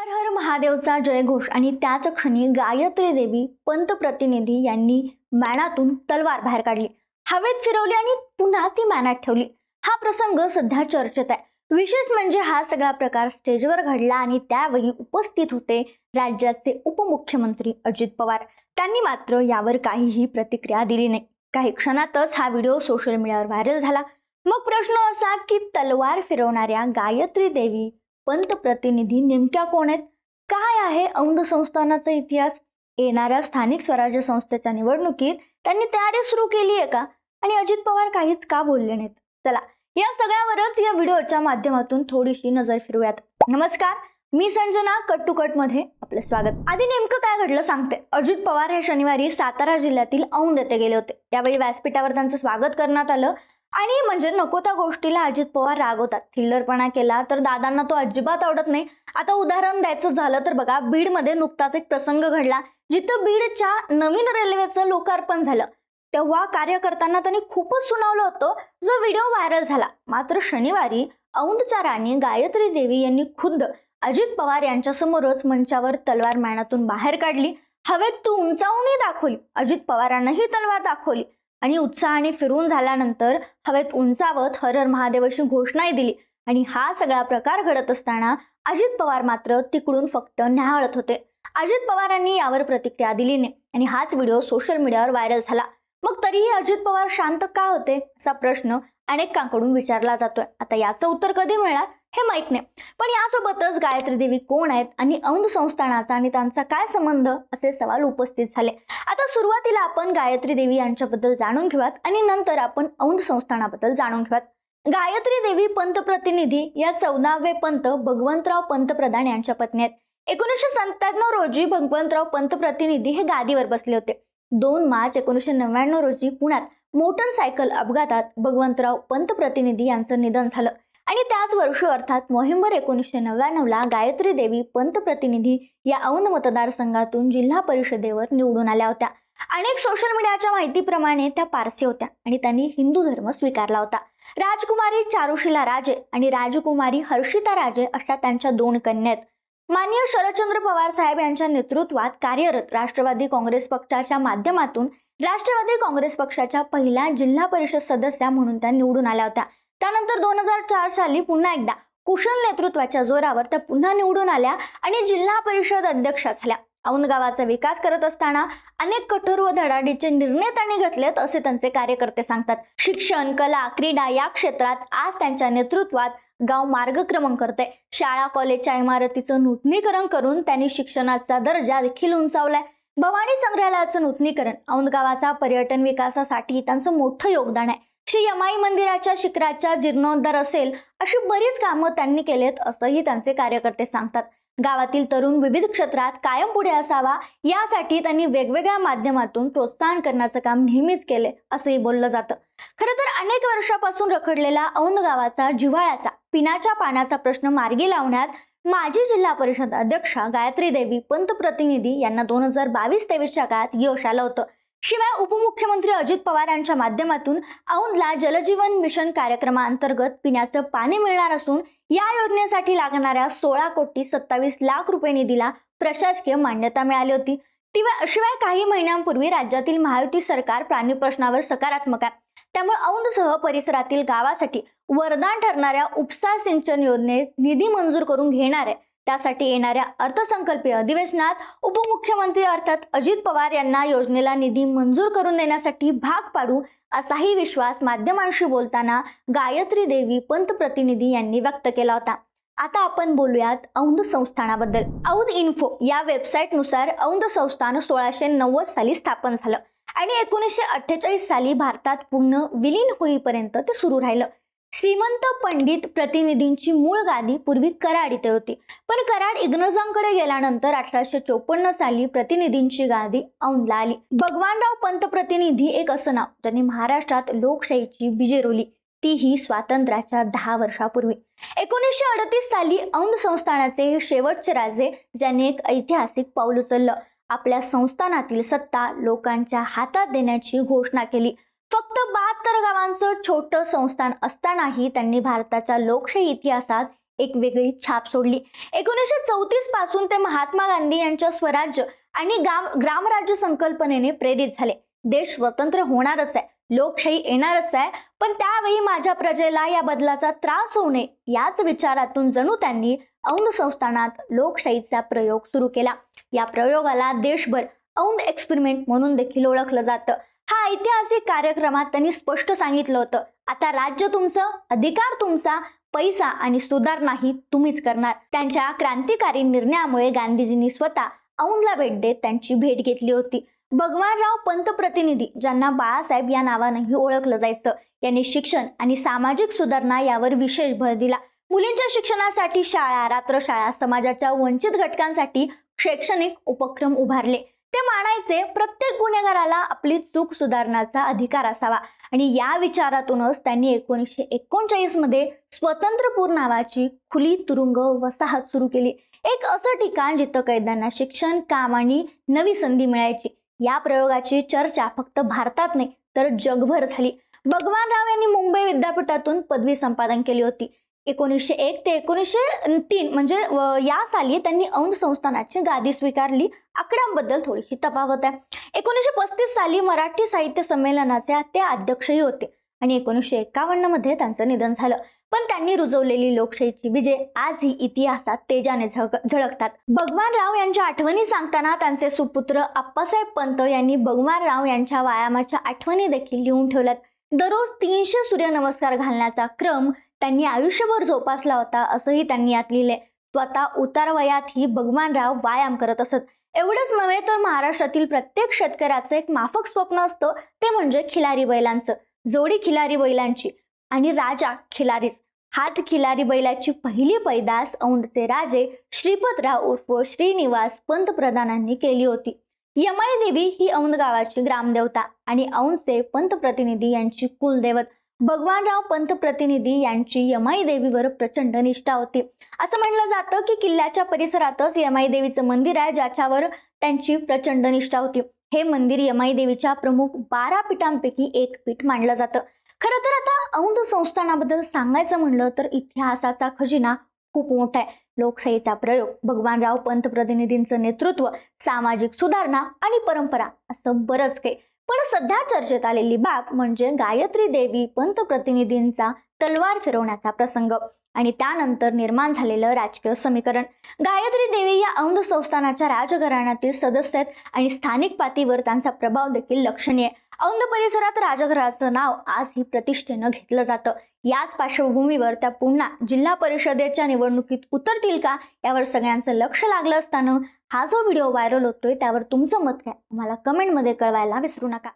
हर हर महादेवचा जयघोष आणि त्याच क्षणी गायत्री देवी पंतप्रतिनिधी यांनी मॅनातून तलवार बाहेर काढली. हवेत फिरवली आणि पुन्हा ती मॅनात ठेवली. हा प्रसंग सध्या चर्चेत आहे. विशेष म्हणजे हा सगळा प्रकार स्टेजवर घडला आणि त्यावेळी उपस्थित होते राज्याचे उपमुख्यमंत्री अजित पवार. त्यांनी मात्र यावर काहीही प्रतिक्रिया दिली नाही. काही क्षणातच हा व्हिडिओ सोशल मीडियावर व्हायरल झाला. मग प्रश्न असा की तलवार फिरवणाऱ्या गायत्री देवी पंतप्रतिनिधी नेमक्या कोण आहेत? काय आहे औंध संस्थानाचा इतिहास? येणाऱ्या स्थानिक स्वराज्य संस्थेच्या निवडणुकीत त्यांनी तयारी सुरू केली आहे का? आणि अजित पवार काहीच का बोलले नाहीत? चला या सगळ्यावरच या व्हिडिओच्या माध्यमातून थोडीशी नजर फिरूयात नमस्कार मी संजना कट टू कटमध्ये आपलं स्वागत. आधी नेमकं काय घडलं सांगते. अजित पवार हे शनिवारी सातारा जिल्ह्यातील औंध येथे गेले होते. यावेळी व्यासपीठावर त्यांचं स्वागत करण्यात आलं. आणि म्हणजे नको त्या गोष्टीला अजित पवार रागवतात. थिल्लरपणा केला तर दादांना तो अजिबात आवडत नाही. आता उदाहरण द्यायचं झालं तर बघा बीडमध्ये नुकताच एक प्रसंग घडला जिथं बीडच्या नवीन रेल्वेचं लोकार्पण झालं. तेव्हा कार्यकर्त्यांना त्यांनी खूपच सुनावलं होतं. जो व्हिडिओ व्हायरल झाला मात्र शनिवारी औंधच्या राणी गायत्री देवी यांनी खुद्द अजित पवार यांच्यासमोरच मंचावर तलवार मॅनातून बाहेर काढली. हवेत तू उंचावूनही दाखवली. अजित पवारांनाही तलवार दाखवली. आणि उत्साहाने फिरून झाल्यानंतर हवेत उंचावत हर हर महादेव अशी घोषणाही दिली. आणि हा सगळा प्रकार घडत असताना अजित पवार मात्र तिकडून फक्त न्याहाळत होते. अजित पवारांनी यावर प्रतिक्रिया दिली नाही आणि हाच व्हिडिओ सोशल मीडियावर व्हायरल झाला. मग तरीही अजित पवार शांत का होते असा प्रश्न अनेकांकडून विचारला जातोय. आता याचं उत्तर कधी मिळणार? हे माहीत नाही. पण यासोबतच गायत्री देवी कोण आहेत आणि औंध संस्थानाचा आणि त्यांचा काय संबंध असे सवाल उपस्थित झाले. आता सुरुवातीला आपण गायत्री देवी यांच्याबद्दल जाणून घेऊयात आणि नंतर आपण औंध संस्थानाबद्दल जाणून घेऊयात. गायत्री देवी पंतप्रतिनिधी या चौदावे पंत भगवंतराव पंतप्रधान यांच्या पत्नी आहेत. एकोणीसशे सत्त्याण्णव रोजी भगवंतराव पंतप्रतिनिधी हे गादीवर बसले होते. दोन मार्च एकोणीसशे नव्याण्णव रोजी पुण्यात मोटरसायकल अपघातात भगवंतराव पंतप्रतिनिधी यांचं निधन झालं. आणि त्याच वर्षी अर्थात नोव्हेंबर एकोणीसशे नव्याण्णवला गायत्री देवी पंतप्रतिनिधी या औंध मतदारसंघातून जिल्हा परिषदेवर निवडून आल्या होत्या. अनेक सोशल मीडियाच्या माहितीप्रमाणे त्या पारसी होत्या आणि त्यांनी हिंदू धर्म स्वीकारला होता. राजकुमारी चारुशिला राजे आणि राजकुमारी हर्षिता राजे अशा त्यांच्या दोन कन्या आहेत. माननीय शरदचंद्र पवार साहेब यांच्या नेतृत्वात कार्यरत राष्ट्रवादी काँग्रेस पक्षाच्या माध्यमातून राष्ट्रवादी काँग्रेस पक्षाच्या पहिल्या जिल्हा परिषद सदस्या म्हणून त्या निवडून आल्या होत्या. त्यानंतर दोन हजार चार साली पुन्हा एकदा कुशल नेतृत्वाच्या जोरावर त्या पुन्हा निवडून आल्या आणि जिल्हा परिषद अध्यक्षा झाल्या. औंध गावाचा विकास करत असताना अनेक कठोर व धडाडीचे निर्णय त्यांनी घेतलेत असे त्यांचे कार्यकर्ते सांगतात. शिक्षण कला क्रीडा या क्षेत्रात आज त्यांच्या नेतृत्वात गाव मार्गक्रमण करते शाळा कॉलेजच्या इमारतीचं नूतनीकरण करून त्यांनी शिक्षणाचा दर्जा देखील उंचावलाय. भवानी संग्रहालयाचं नूतनीकरण औंध गावाचा पर्यटन विकासासाठी त्यांचं मोठं योगदान आहे. श्री यमाई मंदिराच्या शिखराच्या जीर्णोद्धार असेल अशी बरीच कामं त्यांनी केलेत असंही त्यांचे कार्यकर्ते सांगतात. गावातील तरुण विविध क्षेत्रात कायम पुढे असावा यासाठी त्यांनी वेगवेगळ्या माध्यमातून प्रोत्साहन करण्याचं काम नेहमीच केले असंही बोललं जातं. खरं तर अनेक वर्षापासून रखडलेला औंद गावाचा जिव्हाळ्याचा पिण्याच्या पाण्याचा प्रश्न मार्गी लावण्यात माजी जिल्हा परिषद अध्यक्षा गायत्री देवी पंतप्रतिनिधी यांना दोन हजार बावीस तेवीसच्या काळात यश आलं होतं. शिवाय उपमुख्यमंत्री अजित पवार यांच्या माध्यमातून औंधला जलजीवन मिशन कार्यक्रमाअंतर्गत पिण्याचं पाणी मिळणार असून या योजनेसाठी लागणाऱ्या सोळा कोटी सत्तावीस लाख रुपये निधीला प्रशासकीय मान्यता मिळाली होती. शिवाय शिवाय काही महिन्यांपूर्वी राज्यातील महायुती सरकार प्राणी प्रश्नावर सकारात्मक आहे. त्यामुळे औंधसह परिसरातील गावासाठी वरदान ठरणाऱ्या उपसा सिंचन योजनेत निधी मंजूर करून घेणार आहे. त्यासाठी येणाऱ्या अर्थसंकल्पीय अधिवेशनात उपमुख्यमंत्री अर्थात अजित पवार यांना योजनेला निधी मंजूर करून देण्यासाठी भाग पाडू असाही विश्वास माध्यमांशी बोलताना गायत्री देवी पंतप्रतिनिधी यांनी व्यक्त केला होता. आता आपण बोलूयात औंध संस्थानाबद्दल. औंध इन्फो या वेबसाईटनुसार औंध संस्थान सोळाशे नव्वद साली स्थापन झालं आणि एकोणीसशे अठ्ठेचाळीस साली भारतात पूर्ण विलीन होईपर्यंत ते सुरू राहिलं. श्रीमंत पंडित प्रतिनिधींची मूळ गादी पूर्वी कराड इथे होती. पण कराड इंग्रजांकडे गेल्यानंतर अठराशे चोपन्न साली प्रतिनिधींची गादी औंधला आली. भगवानराव पंत प्रतिनिधी एक असं नाव ज्यांनी महाराष्ट्रात लोकशाहीची बीजे रोली तीही स्वातंत्र्याच्या दहा वर्षापूर्वी. एकोणीसशे अडतीस साली औंध संस्थानाचे हे शेवटचे राजे ज्यांनी एक ऐतिहासिक पाऊल उचललं. आपल्या संस्थानातील सत्ता लोकांच्या हातात देण्याची घोषणा केली. फक्त बहात्तर गावांचं छोटं संस्थान असतानाही त्यांनी भारताच्या लोकशाही इतिहासात एक वेगळी छाप सोडली. एकोणीसशे चौतीसपासून ते महात्मा गांधी यांच्या स्वराज्य आणि ग्राम ग्रामराज्य संकल्पनेने प्रेरित झाले. देश स्वतंत्र होणारच आहे लोकशाही येणारच आहे पण त्यावेळी माझ्या प्रजेला या बदलाचा त्रास होऊ नये याच विचारातून जणू त्यांनी औंध संस्थानात लोकशाहीचा प्रयोग सुरू केला. या प्रयोगाला देशभर औंध एक्सपेरिमेंट म्हणून देखील ओळखलं जातं. हा ऐतिहासिक कार्यक्रमात त्यांनी स्पष्ट सांगितलं होतं. आता राज्य तुमचं अधिकार तुमचा पैसा आणि सुधारणाही तुम्हीच करणार. त्यांच्या क्रांतिकारी निर्णयामुळे गांधीजींनी स्वतः औंधला भेट देत त्यांची भेट घेतली होती. भगवानराव पंतप्रतिनिधी ज्यांना बाळासाहेब या नावानंही ओळखलं जायचं यांनी शिक्षण आणि सामाजिक सुधारणा यावर विशेष भर दिला. मुलींच्या शिक्षणासाठी शाळा रात्रशाळा समाजाच्या वंचित घटकांसाठी शैक्षणिक उपक्रम उभारले. ते मानायचे प्रत्येक गुन्हेगाराला आपली चूक सुधारण्याचा अधिकार असावा. आणि या विचारातूनच त्यांनी एकोणीसशे एकोणचाळीसमध्ये स्वतंत्रपूर नावाची खुली तुरुंग वसाहत सुरू केली. एक असं ठिकाण जिथं कैद्यांना शिक्षण काम आणि नवी संधी मिळायची. या प्रयोगाची चर्चा फक्त भारतात नाही तर जगभर झाली. भगवान राव यांनी मुंबई विद्यापीठातून पदवी संपादन केली होती. एकोणीसशे एक ते एकोणीसशे तीन म्हणजे या साली त्यांनी औंध संस्थानाची गादी स्वीकारली. आकड्यांबद्दल थोडीशी तफावत आहे. एकोणीसशे पस्तीस साली मराठी साहित्य संमेलनाचे ते अध्यक्षही होते आणि एकोणीसशे एकावन्नमध्ये त्यांचं निधन झालं. पण त्यांनी रुजवलेली लोकशाहीची विजय आजही इतिहासात तेजाने झळक झळकतात. भगवानराव यांच्या आठवणी सांगताना त्यांचे सुपुत्र आप्पासाहेब पंत यांनी भगवानराव यांच्या व्यायामाच्या आठवणी देखील लिहून ठेवल्यात. दररोज तीनशे सूर्यनमस्कार घालण्याचा क्रम त्यांनी आयुष्यभर जोपासला होता असंही त्यांनी यात लिहिले स्वतः उतार वयातही भगवानराव व्यायाम करत असत. एवढंच नव्हे तर महाराष्ट्रातील प्रत्येक शेतकऱ्याचं एक माफक स्वप्न असतं ते म्हणजे खिलारी बैलांचं. जोडी खिलारी बैलांची. आणि राजा खिलारीच. हाच खिलारी बैलाची पहिली पैदास औंधचे राजे श्रीपतराव उर्फ श्रीनिवास पंतप्रधानांनी केली होती. यमाई देवी ही औंध गावाची ग्रामदेवता आणि औंधचे पंतप्रतिनिधी यांची कुलदैवत. भगवानराव पंतप्रतिनिधी यांची यमाई देवीवर प्रचंड निष्ठा होती. असं म्हणलं जातं की किल्ल्याच्या परिसरातच यमाई देवीचं मंदिर आहे ज्याच्यावर त्यांची प्रचंड निष्ठा होती. हे मंदिर यमाई देवीच्या प्रमुख बारा पीठांपैकी एक पीठ मानलं जातं. खरं तर आता औंध संस्थानाबद्दल सांगायचं म्हणलं तर इतिहासाचा खजिना खूप मोठा आहे. लोकशाहीचा प्रयोग भगवानराव पंतप्रतिनिधींचं नेतृत्व सामाजिक सुधारणा आणि परंपरा असं बरंच काही. पण सध्या चर्चेत आलेली बाब म्हणजे गायत्री देवी पंतप्रतिनिधींचा तलवार फिरवण्याचा प्रसंग आणि त्यानंतर निर्माण झालेलं राजकीय समीकरण. गायत्री देवी या औंध संस्थानाच्या राजघराण्यातील सदस्य आहेत आणि स्थानिक पातळीवर त्यांचा प्रभाव देखील लक्षणीय औंध परिसरात राजघराचं नाव आजही प्रतिष्ठेनं घेतलं जातं. याच पार्श्वभूमीवर त्या पुन्हा जिल्हा परिषदेच्या निवडणुकीत उतरतील का यावर सगळ्यांचं लक्ष लागलं असताना हा जो व्हिडिओ व्हायरल होतोय त्यावर तुमचं मत काय मला कमेंटमध्ये कळवायला विसरू नका.